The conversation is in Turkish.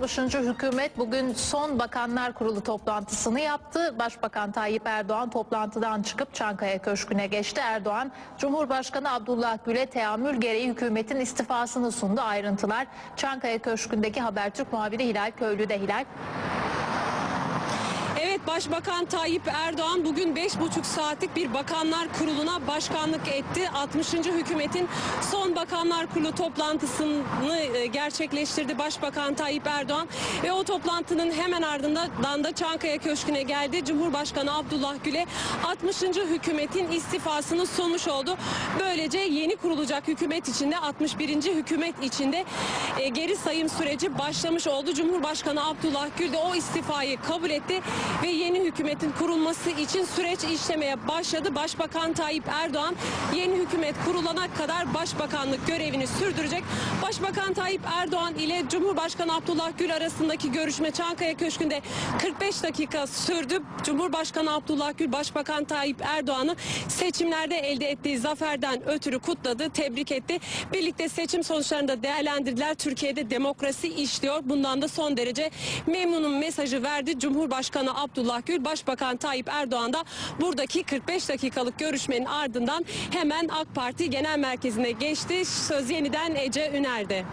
60. hükümet bugün son bakanlar kurulu toplantısını yaptı. Başbakan Tayyip Erdoğan toplantıdan çıkıp Çankaya Köşkü'ne geçti. Erdoğan, Cumhurbaşkanı Abdullah Gül'e teamül gereği hükümetin istifasını sundu. Ayrıntılar Çankaya Köşkü'ndeki Habertürk muhabiri Hilal Köylü'de Hilal. Evet Başbakan Tayyip Erdoğan bugün 5,5 saatlik bir bakanlar kuruluna başkanlık etti. 60. hükümetin son bakanlar kurulu toplantısını e, gerçekleştirdi Başbakan Tayyip Erdoğan. Ve o toplantının hemen ardından da Çankaya Köşkü'ne geldi. Cumhurbaşkanı Abdullah Gül'e 60. hükümetin istifasını sunmuş oldu. Böylece yeni kurulacak hükümet içinde 61. hükümet içinde e, geri sayım süreci başlamış oldu. Cumhurbaşkanı Abdullah Gül de o istifayı kabul etti ve yeni hükümetin kurulması için süreç işlemeye başladı. Başbakan Tayyip Erdoğan yeni hükümet kurulana kadar başbakanlık görevini sürdürecek. Başbakan Tayyip Erdoğan ile Cumhurbaşkanı Abdullah Gül arasındaki görüşme Çankaya Köşkü'nde 45 dakika sürdü. Cumhurbaşkanı Abdullah Gül Başbakan Tayyip Erdoğan'ı seçimlerde elde ettiği zaferden ötürü kutladı, tebrik etti. Birlikte seçim sonuçlarını da değerlendirdiler. Türkiye'de demokrasi işliyor. Bundan da son derece memnunum mesajı verdi. Cumhurbaşkanı Abdullah Gül, Başbakan Tayyip Erdoğan da buradaki 45 dakikalık görüşmenin ardından hemen AK Parti Genel Merkezi'ne geçti. Söz yeniden Ece Üner'de.